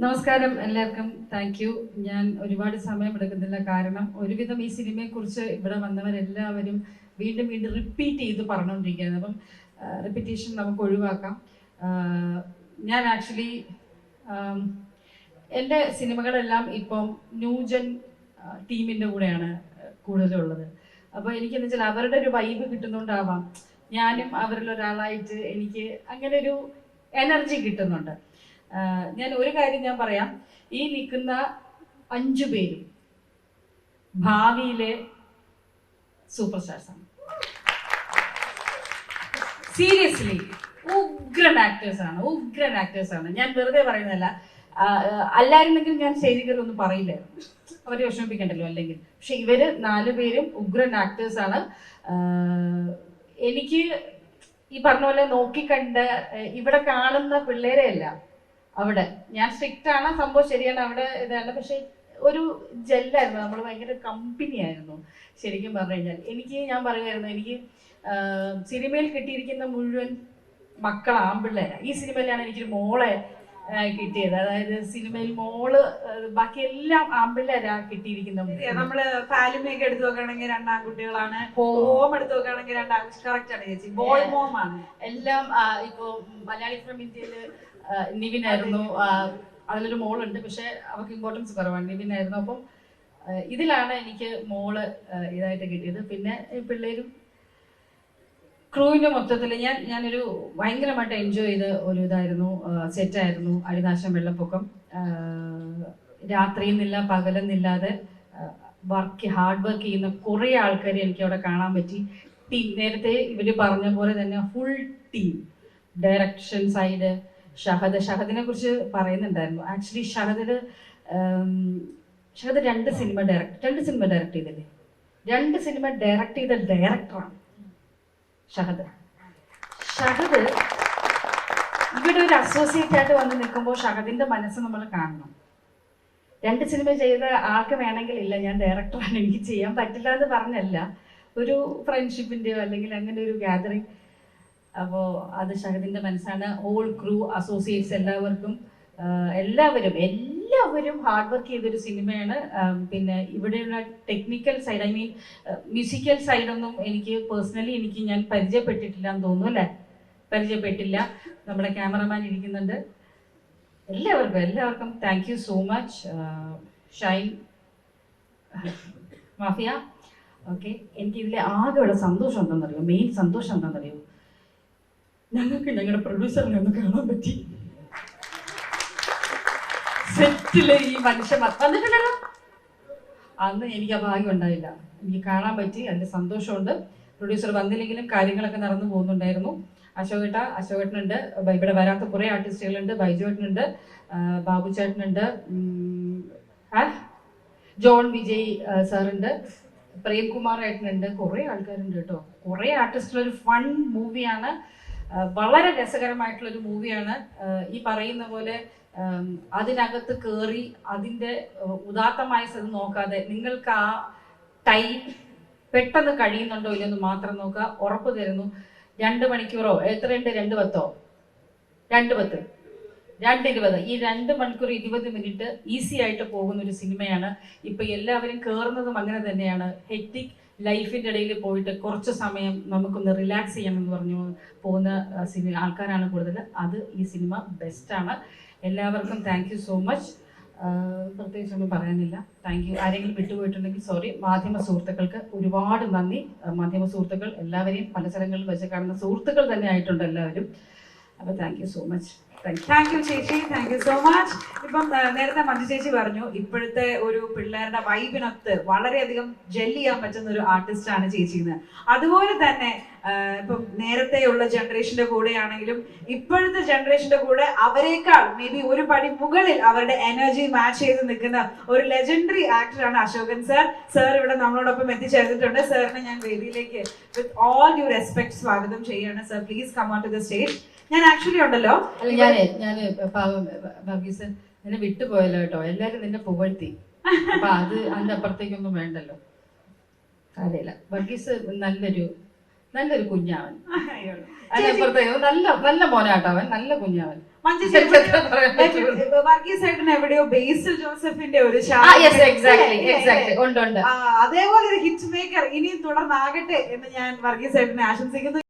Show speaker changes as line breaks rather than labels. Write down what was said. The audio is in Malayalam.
നമസ്കാരം എല്ലാവർക്കും. താങ്ക് യു ഞാൻ ഒരുപാട് സമയം എടുക്കുന്നില്ല. കാരണം ഒരുവിധം ഈ സിനിമയെ കുറിച്ച് ഇവിടെ വന്നവരെല്ലാവരും വീണ്ടും വീണ്ടും റിപ്പീറ്റ് ചെയ്ത് പറഞ്ഞുകൊണ്ടിരിക്കുകയാണ്. അപ്പം റിപ്പീറ്റേഷൻ നമുക്ക് ഒഴിവാക്കാം. ഞാൻ ആക്ച്വലി എന്റെ സിനിമകളെല്ലാം ഇപ്പം ന്യൂജൻ ടീമിന്റെ കൂടെയാണ് കൂടുതലുള്ളത്. അപ്പോൾ എനിക്കെന്ന് വെച്ചാൽ അവരുടെ ഒരു വൈബ് കിട്ടുന്നുണ്ടാവാം. ഞാനും അവരിൽ ഒരാളായിട്ട് എനിക്ക് അങ്ങനെ ഒരു എനർജി കിട്ടുന്നുണ്ട്. ഞാൻ ഒരു കാര്യം ഞാൻ പറയാം. ഈ നിൽക്കുന്ന അഞ്ചു പേരും ഭാവിയിലെ സൂപ്പർ സ്റ്റാർസ് ആണ്. സീരിയസ്ലി ഉഗ്രൻ ആക്ടേഴ്സ് ആണ് ഉഗ്രൻ ആക്ടേഴ്സ് ആണ്. ഞാൻ വെറുതെ പറയുന്നതല്ല. അല്ലായിരുന്നെങ്കിൽ ഞാൻ സ്റ്റേജിൽ ഒന്നും പറയില്ലായിരുന്നു. അവരെ വിഷമിപ്പിക്കണ്ടല്ലോ അല്ലെങ്കിൽ. പക്ഷെ ഇവർ നാല് പേരും ഉഗ്രൻ ആക്ടേഴ്സ് ആണ്. എനിക്ക് ഈ പറഞ്ഞ പോലെ നോക്കിക്കണ്ട് ഇവിടെ കാണുന്ന പിള്ളേരെ അല്ല. അവിടെ. ഞാൻ സ്ട്രിക്റ്റ് ആണ്. സംഭവം ശരിയാണ്. അവിടെ ഇതാണ്. പക്ഷെ ഒരു ജെല്ലായിരുന്നു നമ്മൾ ഭയങ്കര കമ്പനി ആയിരുന്നു. ശരിക്കും പറഞ്ഞു കഴിഞ്ഞാൽ. എനിക്ക് ഞാൻ പറയുമായിരുന്നു. എനിക്ക് സിനിമയിൽ കിട്ടിയിരിക്കുന്ന മുഴുവൻ മക്കൾ ആമ്പിള്ളേരാണ് ഈ സിനിമയിലാണ് എനിക്കൊരു മോളെ കിട്ടിയത്. അതായത് സിനിമയിൽ മോൾ ബാക്കി എല്ലാം ആൺപിള്ളേരാ കിട്ടിയിരിക്കുന്ന
ശരിയാ, നമ്മൾ ഫാലിമയൊക്കെ എടുത്തു നോക്കുകയാണെങ്കിൽ രണ്ടാൺകുട്ടികളാണ്.
ഹോം.
എടുത്തു നോക്കുകയാണെങ്കിൽ രണ്ടാം കറക്റ്റ് ആണ് ചേച്ചി. ബോയ് മോം ആണ്.
എല്ലാം ഇപ്പോ മലയാളി ഫ്രം ഇന്ത്യയിൽ നിവിൻ ആയിരുന്നു ആ, അതിലൊരു മോളുണ്ട് പക്ഷെ അവർക്ക് ഇമ്പോർട്ടൻസ് കുറവാണ്. നിവിനായിരുന്നു. അപ്പം ആ, ഇതിലാണ് എനിക്ക് മോൾ ഇതായിട്ട് കിട്ടിയത്. പിന്നെ പിള്ളേരും ക്രൂവിന്റെ മൊത്തത്തിൽ ഞാൻ ഞാനൊരു ഭയങ്കരമായിട്ട് എൻജോയ് ചെയ്ത ഒരു ഇതായിരുന്നു സെറ്റായിരുന്നു അടിനാശം വെള്ളപ്പൊക്കം. രാത്രിയെന്നില്ല പകലെന്നില്ലാതെ വർക്ക് ഹാർഡ് വർക്ക് ചെയ്യുന്ന കുറേ ആൾക്കാരെ എനിക്ക് അവിടെ കാണാൻ പറ്റി. ടീം നേരത്തെ ഇവർ പറഞ്ഞ പോലെ തന്നെ full team direction side Shahad. ഷഹദിനെ കുറിച്ച് പറയുന്നുണ്ടായിരുന്നു. ആക്ച്വലി ഷഹദ് ഷഹദ് രണ്ട് സിനിമ ഡയറക്ട് രണ്ട് സിനിമ ഡയറക്ട് ചെയ്തില്ലേ? രണ്ട് സിനിമ ഡയറക്ട് ചെയ്ത ഡയറക്ടറാണ് ഷഹദ്. ഷഹദ് ഇവിടെ ഒരു അസോസിയേറ്റ് ആയിട്ട് വന്ന് നിൽക്കുമ്പോൾ ഷഹദിന്റെ മനസ്സ് നമ്മൾ കാണണം. രണ്ട് സിനിമ ചെയ്ത ആൾക്ക് വേണമെങ്കിൽ ഇല്ല ഞാൻ ഡയറക്ടറാണ് എനിക്ക് ചെയ്യാൻ പറ്റില്ല എന്ന് പറഞ്ഞല്ല. ഒരു ഫ്രണ്ട്ഷിപ്പിന്റെയോ അല്ലെങ്കിൽ അങ്ങനെ ഒരു ഗാദറിങ് അപ്പോൾ അത് ഷഹദിന്റെ മനസ്സാണ്. ഓൾ ക്രൂ അസോസിയേറ്റ്സ് എല്ലാവർക്കും എല്ലാവരും എല്ലാവരും എല്ലാവരും ഹാർഡ് വർക്ക് ചെയ്തൊരു സിനിമയാണ് പിന്നെ ഇവിടെയുള്ള technical side I mean musical സൈഡൊന്നും എനിക്ക് പേഴ്സണലി എനിക്ക് ഞാൻ പരിചയപ്പെട്ടിട്ടില്ല എന്ന് തോന്നുന്നു അല്ലേ? പരിചയപ്പെട്ടില്ല. നമ്മുടെ ക്യാമറമാൻ ഇരിക്കുന്നുണ്ട്. എല്ലാവർക്കും എല്ലാവർക്കും thank you so much Shine mafia. Okay എനിക്ക് ഇതിലെ ആകെയുള്ള സന്തോഷം എന്താണെന്നറിയോ? മെയിൻ സന്തോഷം എന്താണെന്നറിയോ? ഞങ്ങൾക്ക് ഞങ്ങളുടെ പ്രൊഡ്യൂസറിനെ ഒന്ന് കാണാൻ പറ്റി. സെറ്റിൽ ഈ മനുഷ്യൻ വന്നിട്ടില്ലല്ലോ അന്ന് എനിക്ക് ആ ഭാഗ്യം ഉണ്ടായില്ല. എനിക്ക് കാണാൻ പറ്റി അതിന്റെ സന്തോഷമുണ്ട്. പ്രൊഡ്യൂസർ വന്നില്ലെങ്കിലും കാര്യങ്ങളൊക്കെ നടന്നു പോകുന്നുണ്ടായിരുന്നു. അശോകേട്ട അശോകേട്ടനുണ്ട്. ഇവിടെ വരാത്ത കുറേ ആർട്ടിസ്റ്റുകളുണ്ട് ബൈജുവേട്ടനുണ്ട്. ബാബു ചേട്ടനുണ്ട്? ജോൺ വിജയ് സാറുണ്ട്. പ്രേംകുമാർ ഏട്ടനുണ്ട്. കുറേ ആൾക്കാരുണ്ട് കേട്ടോ. കുറേ ആർട്ടിസ്റ്റുള്ള ഒരു ഫൺ മൂവിയാണ് വളരെ രസകരമായിട്ടുള്ള ഒരു മൂവിയാണ് ഈ പറയുന്ന പോലെ അതിനകത്ത് കയറി അതിന്റെ ഉദാത്തമായ സ്ഥലം നോക്കാതെ നിങ്ങൾക്ക് ആ ടൈം പെട്ടെന്ന് കഴിയുന്നുണ്ടോ ഇല്ലെന്ന് മാത്രം നോക്കുക. ഉറപ്പ് തരുന്നു. രണ്ട് മണിക്കൂറോ? എത്രയുണ്ട്? രണ്ട് പത്തോ? രണ്ട് പത്ത്. രണ്ട് ഇരുപത്. ഈ രണ്ട് മണിക്കൂർ ഇരുപത് മിനിറ്റ് ഈസി ആയിട്ട് പോകുന്ന ഒരു സിനിമയാണ്. ഇപ്പൊ എല്ലാവരും കയറുന്നതും അങ്ങനെ തന്നെയാണ്. ഹെറ്റിക് ലൈഫിന്റെ ഇടയിൽ പോയിട്ട് കുറച്ച് സമയം നമുക്കൊന്ന് റിലാക്സ് ചെയ്യണം എന്ന് പറഞ്ഞു പോകുന്ന സിനിമ ആൾക്കാരാണ് കൂടുതൽ. അത് ഈ സിനിമ ബെസ്റ്റാണ്. എല്ലാവർക്കും താങ്ക് യു സോ മച്ച് പ്രത്യേകിച്ച് ഒന്നും പറയാനില്ല. താങ്ക് യു ആരെങ്കിലും വിട്ടുപോയിട്ടുണ്ടെങ്കിൽ സോറി മാധ്യമ സുഹൃത്തുക്കൾക്ക് ഒരുപാട് നന്ദി. മാധ്യമ സുഹൃത്തുക്കൾ എല്ലാവരെയും പല സ്ഥലങ്ങളിൽ വെച്ച് കാണുന്ന സുഹൃത്തുക്കൾ തന്നെ ആയിട്ടുണ്ട് എല്ലാവരും. അപ്പോൾ thank you so much thank you
ചേച്ചി. താങ്ക് യു സോ മച്ച് ഇപ്പം നേരത്തെ മഞ്ജു ചേച്ചി പറഞ്ഞു ഇപ്പോഴത്തെ ഒരു പിള്ളേരുടെ വൈബിനൊത്ത് വളരെയധികം ജെല്ലിയാൻ പറ്റുന്ന ഒരു ആർട്ടിസ്റ്റ് ആണ് അതുപോലെ തന്നെ ഇപ്പം നേരത്തെയുള്ള ജനറേഷന്റെ കൂടെയാണെങ്കിലും ഇപ്പോഴത്തെ ജനറേഷന്റെ കൂടെ അവരെക്കാൾ മേ ബി ഒരു പടി മുകളിൽ അവരുടെ എനർജി മാച്ച് ചെയ്ത് നിൽക്കുന്ന ഒരു ലെജൻഡറി ആക്ടറാണ് അശോകൻ സാർ സാർ ഇവിടെ നമ്മളോടൊപ്പം എത്തിച്ചേർന്നിട്ടുണ്ട്. സാറിനെ ഞാൻ വേദിയിലേക്ക് വിത്ത് ഓൾ യു റെസ്പെക്ട് സ്വാഗതം ചെയ്യാണ്. Sir please come on to the stage ഞാൻ ആക്ച്വലി ഉണ്ടല്ലോ.
ഞാൻ ഞാൻ പാവം വർഗീസ് നിന്നെ വിട്ടുപോയല്ലോ കേട്ടോ. എല്ലാരും നിന്നെ പുകഴ്ത്തി. അപ്പൊ അത് അതിന്റെ അപ്പുറത്തേക്കൊന്നും വേണ്ടല്ലോ. അതെയല്ല വർഗീസ് നല്ലൊരു നല്ലൊരു കുഞ്ഞാവൻ. നല്ല നല്ല മോനാട്ടവൻ നല്ല കുഞ്ഞാവൻ.
എവിടെയോ ബേസിൽ ജോസഫിന്റെ ഒരു അതേപോലെ ഒരു ഹിറ്റ് മേക്കർ ഇനിയും തുടർന്നാകട്ടെ എന്ന് ഞാൻ വർഗീസ് ഏട്ടനെ ആശംസിക്കുന്നു.